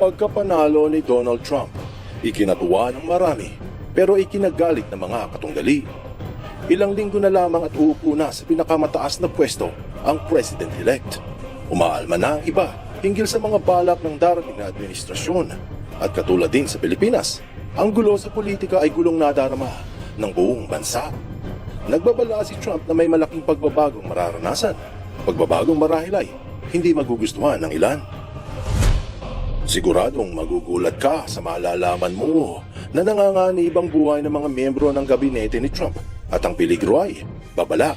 pagkapanalo ni Donald Trump, ikinatuwa ng marami pero ikinagalit ng mga katunggali. Ilang linggo na lamang at uupo na sa pinakamataas na pwesto ang President-elect. Umaalma na ang iba hinggil sa mga balak ng darating na administrasyon. At katulad din sa Pilipinas, ang gulo sa politika ay gulong nadarama ng buong bansa. Nagbabala si Trump na may malaking pagbabagong mararanasan. Pagbabagong marahil ay hindi magugustuhan ng ilan. Siguradong magugulat ka sa malalaman mo na nanganganib ang buhay ng mga miyembro ng gabinete ni Trump at ang peligro ay babala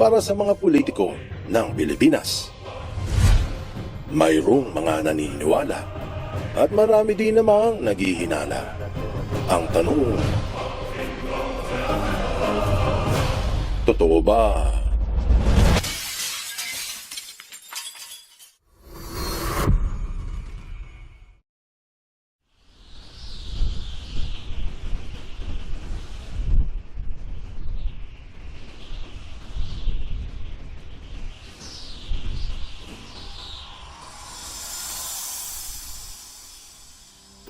para sa mga politiko ng Pilipinas. Mayroong mga naniniwala at marami din namang naghihinala. Ang tanong, totoo ba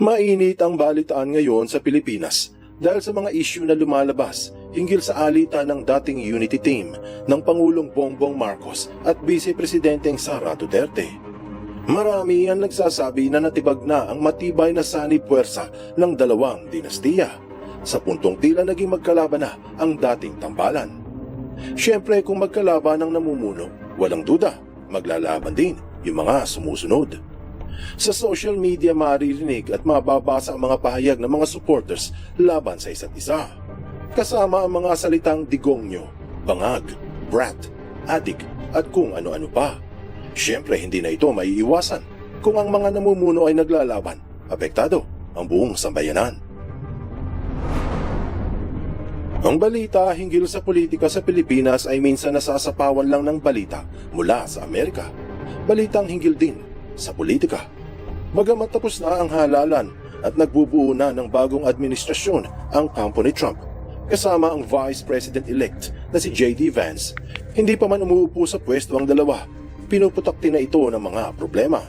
Mainit ang balitaan ngayon sa Pilipinas dahil sa mga issue na lumalabas hinggil sa alitan ng dating unity team ng Pangulong Bongbong Marcos at Vice Presidenteng Sara Duterte. Marami ang nagsasabi na natibag na ang matibay na sanib puwersa ng dalawang dinastiya sa puntong tila naging magkalaban na ang dating tambalan. Siyempre kung magkalaban ang namumuno, walang duda, maglalaban din yung mga sumusunod. Sa social media maririnig at mababasa ang mga pahayag ng mga supporters laban sa isa't isa. Kasama ang mga salitang digongyo, bangag, brat, adik at kung ano-ano pa. Siyempre hindi na ito maiiwasan kung ang mga namumuno ay naglalaban, apektado ang buong sambayanan. Ang balita hinggil sa politika sa Pilipinas ay minsan nasasapawan lang ng balita mula sa Amerika. Balitang hinggil din sa politika. Bagamat tapos na ang halalan at nagbubuo na ng bagong administrasyon ang kampo ni Trump, kasama ang Vice President-elect na si J.D. Vance, hindi pa man umuupo sa pwesto ang dalawa, pinuputakti na ito ng mga problema.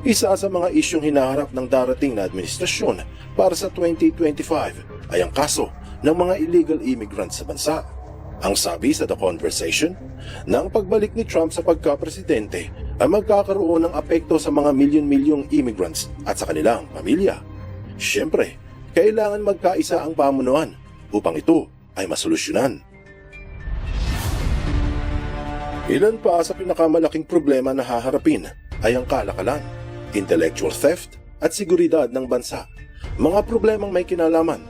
Isa sa mga isyong hinaharap ng darating na administrasyon para sa 2025 ay ang kaso ng mga illegal immigrants sa bansa. Ang sabi sa The Conversation, na ang pagbalik ni Trump sa pagka-presidente ay magkakaroon ng apekto sa mga milyon-milyong immigrants at sa kanilang pamilya. Siyempre, kailangan magkaisa ang pamunuan upang ito ay masolusyonan. Ilan pa sa pinakamalaking problema na haharapin ay ang kalakalan, intellectual theft at seguridad ng bansa. Mga problemang may kinalaman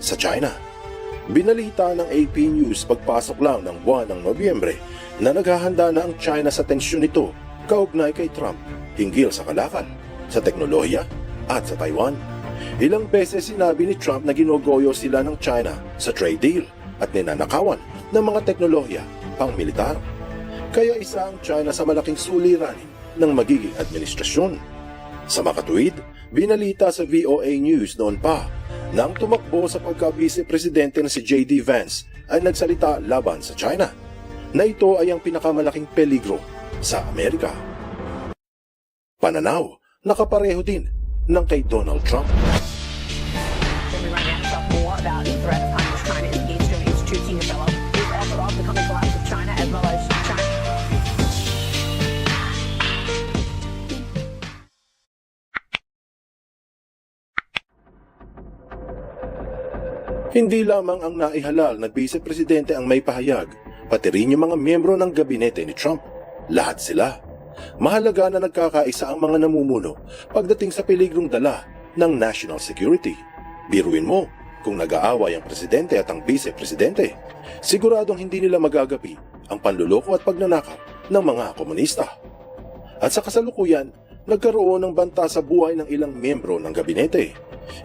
sa China. Binalita ng AP News pagpasok lang ng buwan ng Nobyembre na naghahanda na ang China sa tensyon nito kaugnay kay Trump hinggil sa kalakal, sa teknolohiya at sa Taiwan. Ilang beses sinabi ni Trump na ginogoyo sila ng China sa trade deal at ninanakawan ng mga teknolohiya pang militar. Kaya isa ang China sa malaking suliranin ng magiging administrasyon. Sa makatuwid, binalita sa VOA News noon pa nang tumakbo sa pagka-vice-presidente na si J.D. Vance ay nagsalita laban sa China na ito ay ang pinakamalaking peligro sa Amerika. Pananaw, nakapareho din ng kay Donald Trump. Hindi lamang ang naihalal na vice-presidente ang may pahayag, pati rin yung mga miyembro ng gabinete ni Trump. Lahat sila. Mahalaga na nagkakaisa ang mga namumuno pagdating sa peligrong dala ng national security. Biruin mo, kung nag-aaway ang presidente at ang vice-presidente, siguradong hindi nila magagapi ang panluloko at pagnanakaw ng mga komunista. At sa kasalukuyan, nagkaroon ng banta sa buhay ng ilang miyembro ng gabinete.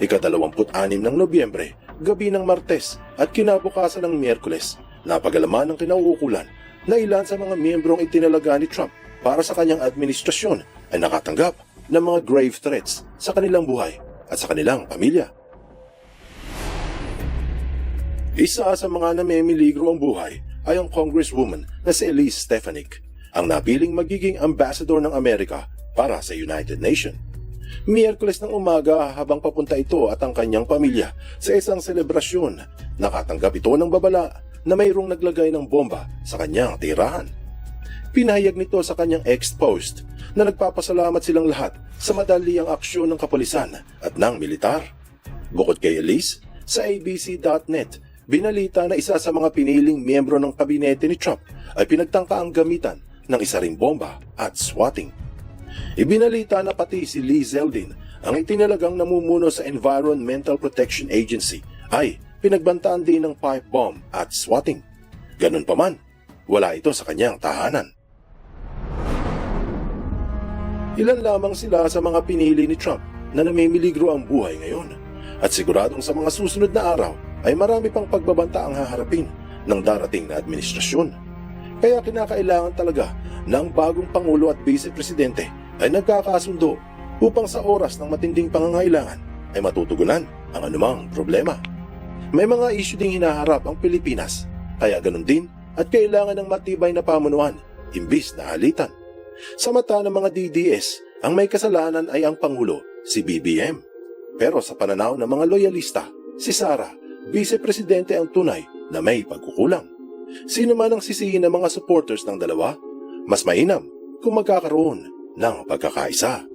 Ikadalawamput-anim ng Nobyembre, gabi ng Martes at kinabukasan ng Miyerkules, napagalaman ng kinauukulan na ilan sa mga miyembrong itinalaga ni Trump para sa kanyang administrasyon ay nakatanggap ng mga grave threats sa kanilang buhay at sa kanilang pamilya. Isa sa mga namimiligro ang buhay ay ang congresswoman na si Elise Stefanik, ang napiling magiging ambassador ng Amerika para sa United Nations. Miyerkules ng umaga habang papunta ito at ang kanyang pamilya sa isang selebrasyon, nakatanggap ito ng babala na mayroong naglagay ng bomba sa kanyang tirahan. Pinahayag nito sa kanyang ex-post na nagpapasalamat silang lahat sa madaliang aksyon ng kapulisan at ng militar. Bukod kay Elise, sa abc.net, binalita na isa sa mga piniling miyembro ng kabinete ni Trump ay pinagtangka ang gamitan ng isa ring bomba at swatting. Ibinalita na pati si Lee Zeldin, ang itinalagang namumuno sa Environmental Protection Agency, ay pinagbantaan din ng pipe bomb at swatting. Ganun pa man, wala ito sa kanyang tahanan. Ilan lamang sila sa mga pinili ni Trump na namimiligro ang buhay ngayon at siguradong sa mga susunod na araw ay marami pang pagbabanta ang haharapin ng darating na administrasyon. Kaya kinakailangan talaga ng bagong Pangulo at Vice Presidente ay nagkakasundo upang sa oras ng matinding pangangailangan ay matutugunan ang anumang problema. May mga issue ding hinaharap ang Pilipinas, kaya ganun din at kailangan ng matibay na pamunuan, imbis na halitan. Sa mata ng mga DDS, ang may kasalanan ay ang Pangulo, si BBM. Pero sa pananaw ng mga loyalista, si Sara, Vice Presidente ang tunay na may pagkukulang. Sino man ang sisihin ng mga supporters ng dalawa, mas mainam kung magkakaroon ng pagkakaisa.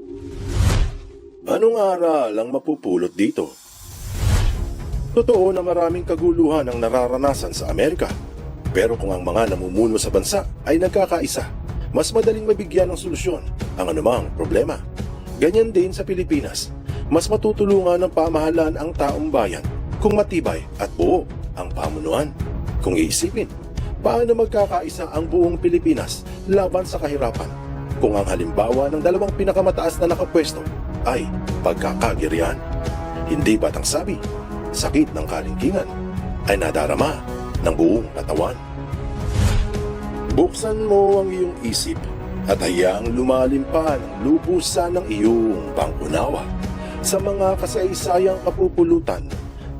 Anong aral ang mapupulot dito? Totoo na maraming kaguluhan ang nararanasan sa Amerika. Pero kung ang mga namumuno sa bansa ay nagkakaisa, mas madaling mabigyan ng solusyon ang anumang problema. Ganyan din sa Pilipinas. Mas matutulungan ng pamahalaan ang taong bayan kung matibay at buo ang pamunuan. Kung iisipin, paano magkakaisa ang buong Pilipinas laban sa kahirapan kung ang halimbawa ng dalawang pinakamataas na nakapwesto ay pagkakagirian. Hindi batang sabi, sakit ng kalingkingan ay nadarama ng buong katawan. Buksan mo ang iyong isip at hayaang lumalim pa lubusan ng iyong pangunawa sa mga kasaysayang kapupulutan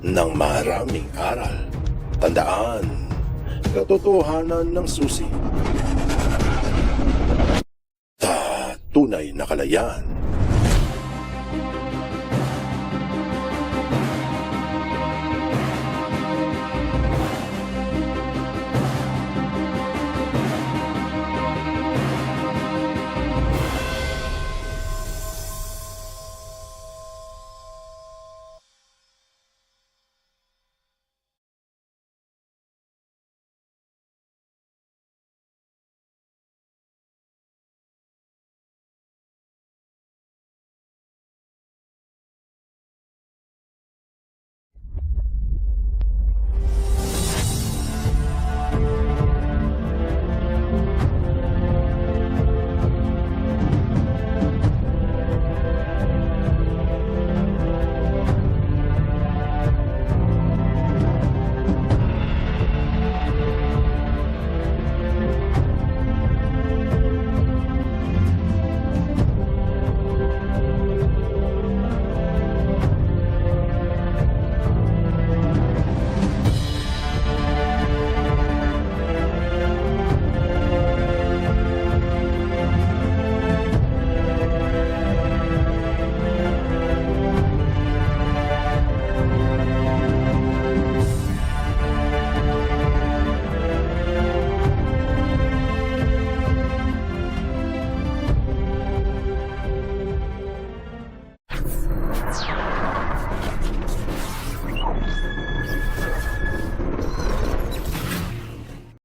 ng maraming aral. Tandaan, katotohanan ng susi. Tunay na kalayaan.